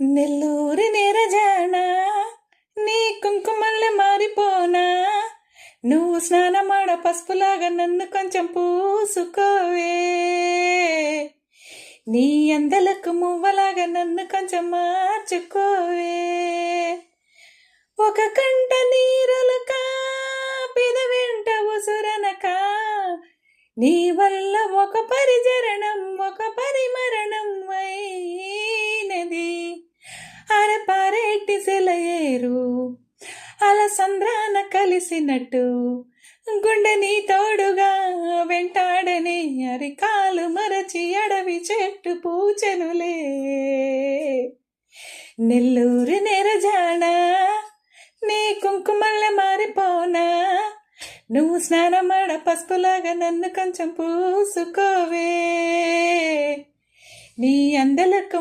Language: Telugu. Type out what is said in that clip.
నెల్లూరి నేరజానా నీ కుంకుమల్లె మారిపోనా? నువ్వు స్నానమాడ పసుపులాగా నన్ను కొంచెం పూసుకోవే. నీ అందలకు మువ్వలాగా నన్ను కొంచెం మార్చుకోవే. ఒక కంట నీరలక పెద వెంట ఉసురనక. నీ వల్ల ఒక పరిచరణం ఒక పరి అరపారేటి సెలయేరు. అలసంద్రాన కలిసినట్టు గుండె నీ తోడుగా వెంటాడని అరికాలు మరచి అడవి చెట్టు పూచెనులే. నెల్లూరు నెరజాణ నీ కుంకుమల్ల మారిపోనా. నువ్వు స్నానమాడ పసుపులాగా నన్ను కొంచెం పూసుకోవే. నీ అందలకు